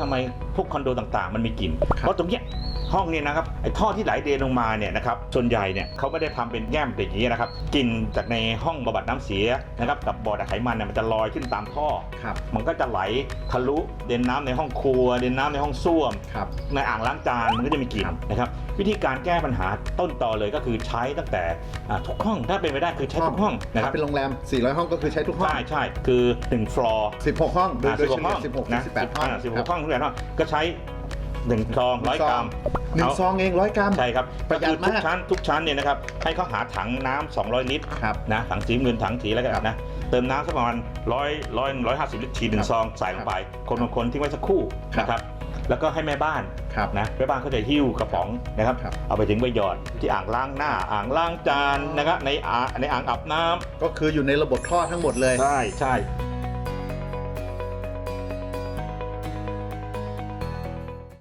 ทำไมพวกคอนโดต่างๆ มันมีกลิ่นเพราะตรงเนี้ยห้องเนี่ยนะครับไอ้ท่อที่ไหลเดนลงมาเนี่ยนะครับส่วนใหญ่เนี่ยเขาไม่ได้ทำเป็นแง่มเป็นอย่างนี้นะครับกลิ่นจากในห้องบำบัดน้ำเสียนะครับกับบ่อดักไขมันเนี่ยมันจะลอยขึ้นตามท่อครับมันก็จะไหลทะลุเดินน้ำในห้องครัว เดินน้ำในห้องส้วมครับในอ่างล้างจานมันก็จะมีกลิ่นนะครับวิธีการแก้ปัญหาต้นตอเลยก็คือใช้ตั้งแต่อ่าทุกห้องถ้าเป็นไปได้คือใช้ทุกห้องนะคถ้ารับเป็นโรงแรม 400 ห้องก็คือใช้ทุกห้องใช่ใช่คือ1ฟลอร์16 ห้องโดยอ่าโดยสิบเฉหกลี่ห้อยง16นะถึง18ห้องสิบหครักห้องทุกอย่างก็ใช้หนึ่งซองร้อยกรัมหนึ่งเอาซองเองร้อยกรัมใช่ครับประหยัดก็คือทุกมากชั้นทุกชั้นเนี่ยนะครับให้เขาหาถังน้ำ200 ลิตรครับนะถังสีเงินถังสีอะไรกันนะเติมน้ำสักประมาณร้อยร้อยร้อยห้าสิบลิตรฉีดหนึ่ครังบซองใส่ลงไป คนบางคนทิ้งไว้สักครู่ครับนะครับแล้วก็ให้แม่บ้านครับนะแม่บ้านเขาจะหิ้วกระป๋องนะครับครับ เอาไปถึงไปหยอดที่อ่างล้างหน้าอ่างล้างจานนะครับในอ่างในอ่างอาบน้ำก็คืออยู่ในระบบท่อทั้งหมดเลยใช่ใช่